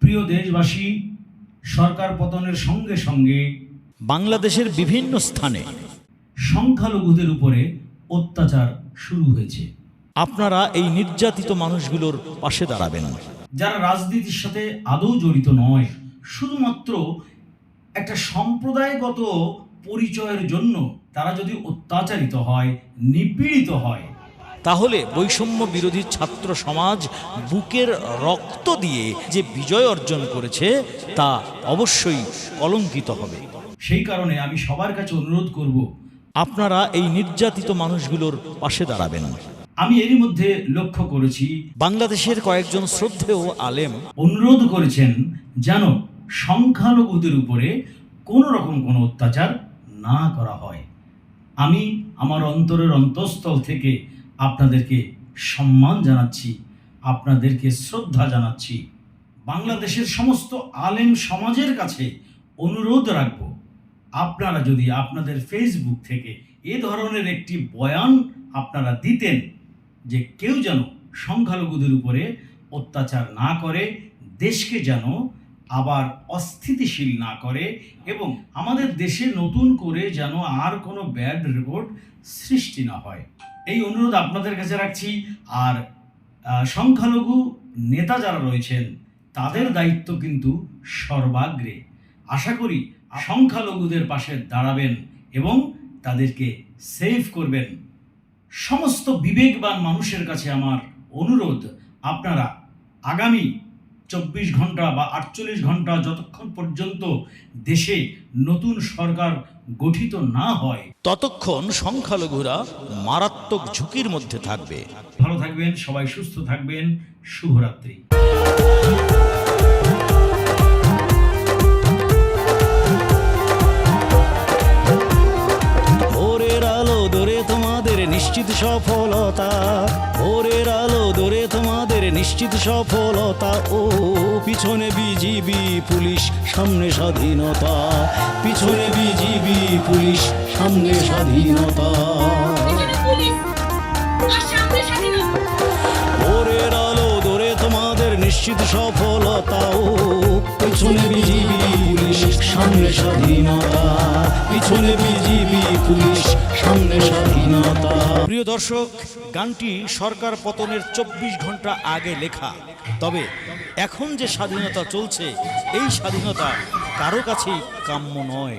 প্রিয় দেশবাসী, সরকার পতনের সঙ্গে সঙ্গে বাংলাদেশের বিভিন্ন স্থানে সংখ্যালঘুদের উপরে অত্যাচার শুরু হয়েছে। আপনারা এই নির্যাতিত মানুষগুলোর পাশে দাঁড়াবেন। যারা রাজনীতির সাথে আদৌ জড়িত নয়, শুধুমাত্র একটা সম্প্রদায়গত পরিচয়ের জন্য তারা যদি অত্যাচারিত হয় নিপীড়িত হয়। তাহলে বৈষম্য বিরোধী ছাত্র সমাজ বুকের রক্ত দিয়ে যে বিজয় অর্জন করেছে তা অবশ্যই কলঙ্কিত হবে। সেই কারণে আমি সবার কাছে অনুরোধ করব আপনারা এই নির্যাতিত মানুষগুলোর পাশে দাঁড়াবেন। আমি এরই মধ্যে লক্ষ্য করেছি বাংলাদেশের কয়েকজন শ্রদ্ধেয় আলেম অনুরোধ করেছেন যেন সংখ্যালঘুদের উপরে কোনো রকম কোনো অত্যাচার না করা হয়। আমি আমার অন্তরের অন্তঃস্থল থেকে আপনাদেরকে সম্মান জানাচ্ছি, আপনাদেরকে শ্রদ্ধা জানাচ্ছি। বাংলাদেশের সমস্ত আলেম সমাজের কাছে অনুরোধ রাখব, আপনারা যদি আপনাদের ফেসবুক থেকে এ ধরনের একটি বয়ান আপনারা দিতেন যে কেউ যেন সংখ্যালঘুদের উপরে অত্যাচার না করে, দেশকে যেন আবার অস্থিতিশীল না করে এবং আমাদের দেশে নতুন করে যেন আর কোনো ব্যাড রেকর্ড সৃষ্টি না হয়। এই অনুরোধ আপনাদের কাছে রাখছি। আর সংখ্যালঘু নেতা যারা রয়েছেন, তাদের দায়িত্ব কিন্তু সর্বাগ্রে। আশা করি সংখ্যালঘুদের পাশে দাঁড়াবেন এবং তাদেরকে সেভ করবেন। সমস্ত বিবেকবান মানুষের কাছে আমার অনুরোধ, আপনারা আগামী চব্বিশ ঘণ্টা বা আটচল্লিশ ঘণ্টা যতক্ষণ পর্যন্ত দেশে নতুন সরকার গঠিত না হয় ততক্ষণ সংখ্যালঘুরা মারাত্মক ঝুঁকির মধ্যে থাকবে। ভালো থাকবেন সবাই সুস্থ থাকবেন শুভরাত্রি। ভোরের আলো দূরে তোমাদের নিশ্চিত সফলতা। নিশ্চিত সফলতা ও পিছনে বিজিবি পুলিশ সামনে স্বাধীনতা। পিছনে বিজিবি পুলিশ সামনে স্বাধীনতা। নিশ্চিত সফলতা ও পিছনে বিজিবি পুলিশ, সামনে স্বাধীনতা। পিছনে বিজিবি পুলিশ, সামনে স্বাধীনতা। প্রিয় দর্শক, গানটি সরকার পতনের চব্বিশ ঘণ্টা আগে লেখা। তবে এখন যে স্বাধীনতা চলছে, এই স্বাধীনতা কারও কাছেই কাম্য নয়।